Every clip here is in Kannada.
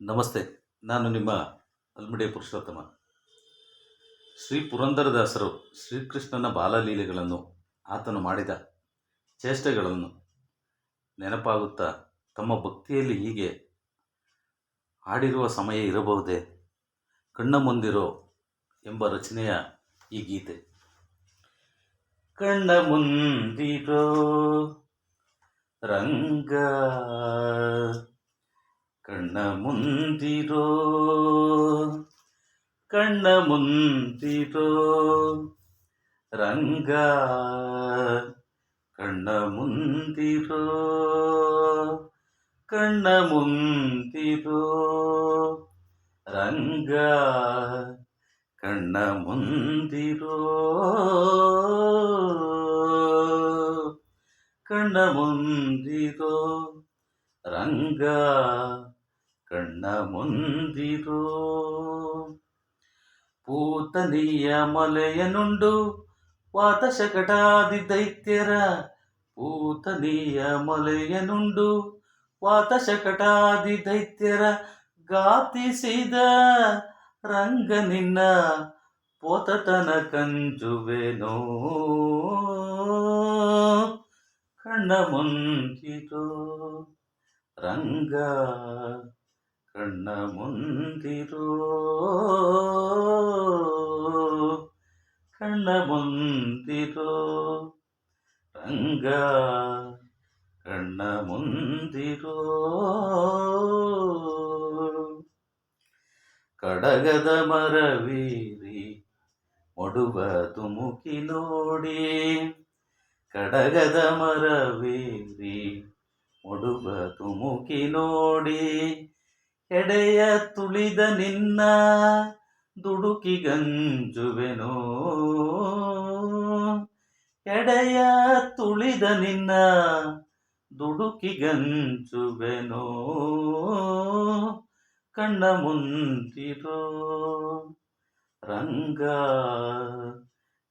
ನಮಸ್ತೆ, ನಾನು ನಿಮ್ಮ ಅಲ್ಮಡಿ ಪುರುಷೋತ್ತಮ. ಶ್ರೀ ಪುರಂದರದಾಸರು ಶ್ರೀಕೃಷ್ಣನ ಬಾಲಲೀಲೆಗಳನ್ನು, ಆತನು ಮಾಡಿದ ಚೇಷ್ಟೆಗಳನ್ನು ನೆನಪಾಗುತ್ತಾ ತಮ್ಮ ಭಕ್ತಿಯಲ್ಲಿ ಹೀಗೆ ಹಾಡಿರುವ ಸಮಯ ಇರಬಹುದೇ? ಕಣ್ಣ ಮುಂದಿರೋ ಎಂಬ ರಚನೆಯ ಈ ಗೀತೆ. ಕಣ್ಣ ಮುಂದಿರೋ ರಂಗ ಕಣ್ಣ ಮುಂದಿರೋ ಕಣ್ಣ ಮುಂದಿರೋ ರಂಗ ಕಣ್ಣ ಮುಂದಿರೋ ಕಣ್ಣ ಮುಂದಿರೋ ರಂಗ ಕಣ್ಣ ಮುಂದಿರೋ ಕಣ್ಣ ಮುಂದಿರೋ ರಂಗ ಕಣ್ಣ ಮುಂದಿರೋ. ಪೂತನಿಯ ಮಲೆಯನುಂಡು ವಾತಶಕಟಾದಿ ದೈತ್ಯರ. ಪೂತನಿಯ ಮಲೆಯನುಂಡು ವಾತಶಕಟಾದಿ ದೈತ್ಯರ ಗಾತಿಸಿದ ರಂಗ ನಿನ್ನ ಪೋತತನ ಕಂಜುವೆನೋ. ಕಣ್ಣ ಮುಂಚಿತು ರಂಗ ಕಣ್ಣ ಮುಂದಿರೋ. ಕಣ್ಣ ಮುಂದಿರೋ. ರಂಗ ಕಣ್ಣ ಮುಂದಿರೋ. ಕಡಗದ ಮರವೀರಿ ಮೊಡುವ ತುಮುಕಿ ನೋಡಿ. ಕಡಗದ ಮರವೀರಿ ಮೊಡುವ ತುಮುಕಿ ನೋಡಿ. ಎಡೆಯ ತುಳಿದ ನಿನ್ನ ದುಡುಕಿ ಗಂಜುವೆನೋ ಎಡೆಯ ತುಳಿದ ನಿನ್ನ ದುಡುಕಿ ಗಂಜುವೆನೋ ಕಣ್ಣ ಮುಂದಿರೋ ರಂಗ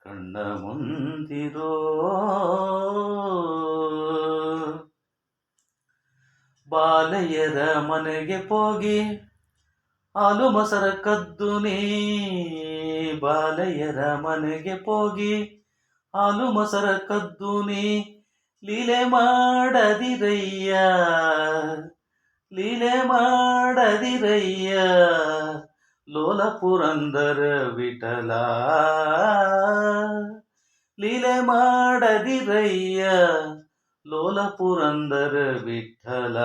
ಕಣ್ಣ ಮುಂದಿರೋ. ಬಾಲಯ್ಯರ ಮನೆಗೆ ಹೋಗಿ ಹಾಲು ಮೊಸರ ಕದ್ದು ನೀ ಮನೆಗೆ ಹೋಗಿ ಹಾಲು ಮೊಸರ ಕದ್ದು ನೀ, ಲೀಲೆ ಮಾಡದಿರಯ್ಯ ಲೀಲೆ ಮಾಡದಿರಯ್ಯ ಲೋಲ ಪುರಂದರ ವಿಠಲ, ಲೀಲೆ ಮಾಡದಿರಯ್ಯ ಲೋಲ ಪುರಂದರ ವಿಠಲ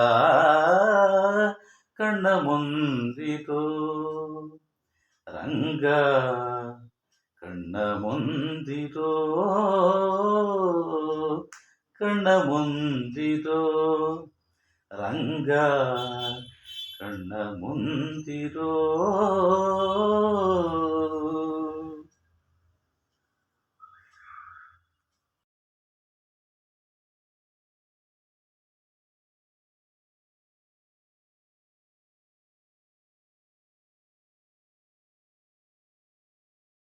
ಕಣ್ಣ ಮುಂದಿರೋ ರಂಗ ಕಣ್ಣ ಮುಂದಿರೋ ಕಣ್ಣ ಮುಂದಿರೋ ರಂಗ ಕಣ್ಣ ಮುಂದಿರೋ